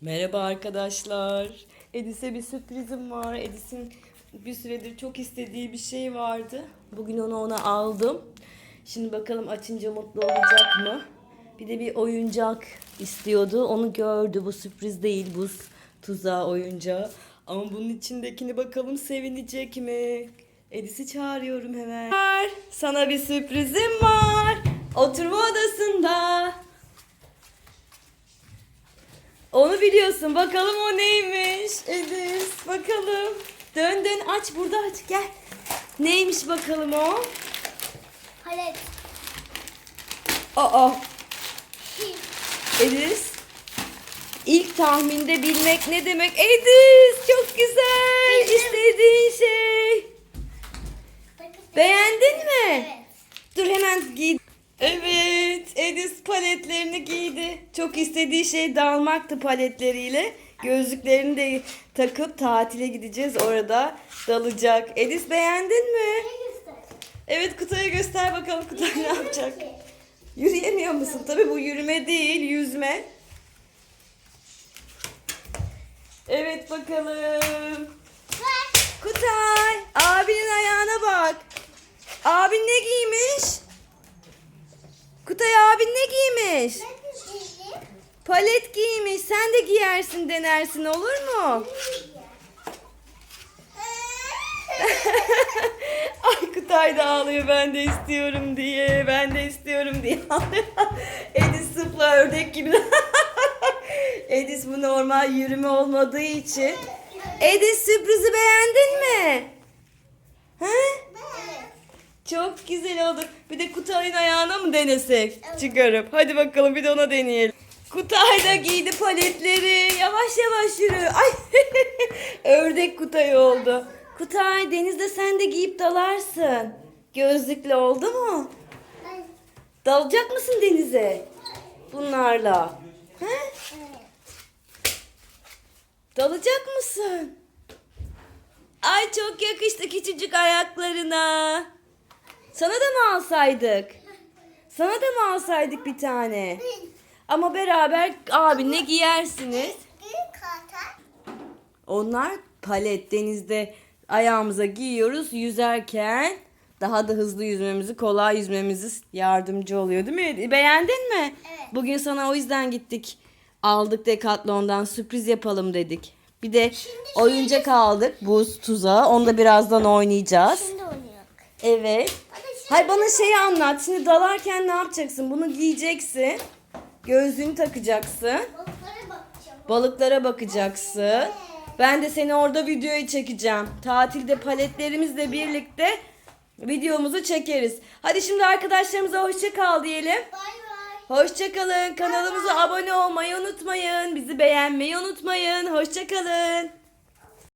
Merhaba arkadaşlar. Edis'e bir sürprizim var. Edis'in bir süredir çok istediği bir şey vardı. Bugün onu ona aldım. Şimdi bakalım açınca mutlu olacak mı? Bir de bir oyuncak istiyordu. Onu gördü. Bu sürpriz değil. Buz tuzağı oyuncağı. Ama bunun içindekini bakalım sevinecek mi? Edis'i çağırıyorum hemen. Sana bir sürprizim var. Oturma odasında. Onu biliyorsun. Bakalım o neymiş. Edis. Bakalım. Dön dön aç burada aç gel. Neymiş bakalım o? Palet. Aa. Edis. İlk tahminde bilmek ne demek? Edis çok güzel. Bildim. İstediğin şey. Bakın. Beğendin mi? Evet. Dur hemen giy. Evet, Edis paletlerini giydi. Çok istediği şey dalmaktı paletleriyle. Gözlüklerini de takıp tatile gideceğiz. Orada dalacak. Edis beğendin mi? Evet Kutay'a göster bakalım Kutay ne yapacak. Yürüyemiyor musun? Tabii bu yürüme değil, yüzme. Evet bakalım. Bak. Kutay, abinin ayağına bak. Abin ne giymiş? Kutay abin ne giymiş? Palet giymiş. Sen de giyersin denersin olur mu? Ay Kutay da ağlıyor ben de istiyorum diye. Ben de istiyorum diye ağlıyor. Edis sıpla ördek gibi. Edis bu normal yürüme olmadığı için. Edis sürprizi beğendin mi? He? Çok güzel oldu. Bir de Kutay'ın ayağına mı denesek? Çıkarıp. Hadi bakalım bir de ona deneyelim. Kutay da giydi paletleri. Yavaş yavaş yürü. Ay ördek Kutay oldu. Kutay denizde sen de giyip dalarsın. Gözlüklü oldu mu? Dalacak mısın denize? Bunlarla. He? Dalacak mısın? Ay çok yakıştı küçücük ayaklarına. Sana da mı alsaydık? Sana da mı alsaydık bir tane? Ama beraber abinle giyersiniz. Onlar palet denizde ayağımıza giyiyoruz yüzerken daha da hızlı yüzmemizi, kolay yüzmemizi yardımcı oluyor değil mi? Beğendin mi? Evet. Bugün sana o yüzden gittik. Aldık Decathlon'dan sürpriz yapalım dedik. Bir de oyuncak aldık. Buz tuzağı. Onu da birazdan oynayacağız. Şimdi oynuyor. Evet. Hay bana şeyi anlat. Şimdi dalarken ne yapacaksın? Bunu giyeceksin. Gözlüğünü takacaksın. Balıklara bakacaksın. Ben de seni orada videoyu çekeceğim. Tatilde paletlerimizle birlikte videomuzu çekeriz. Hadi şimdi arkadaşlarımıza hoşça kal diyelim. Hoşça kalın. Kanalımıza abone olmayı unutmayın. Bizi beğenmeyi unutmayın. Hoşça kalın.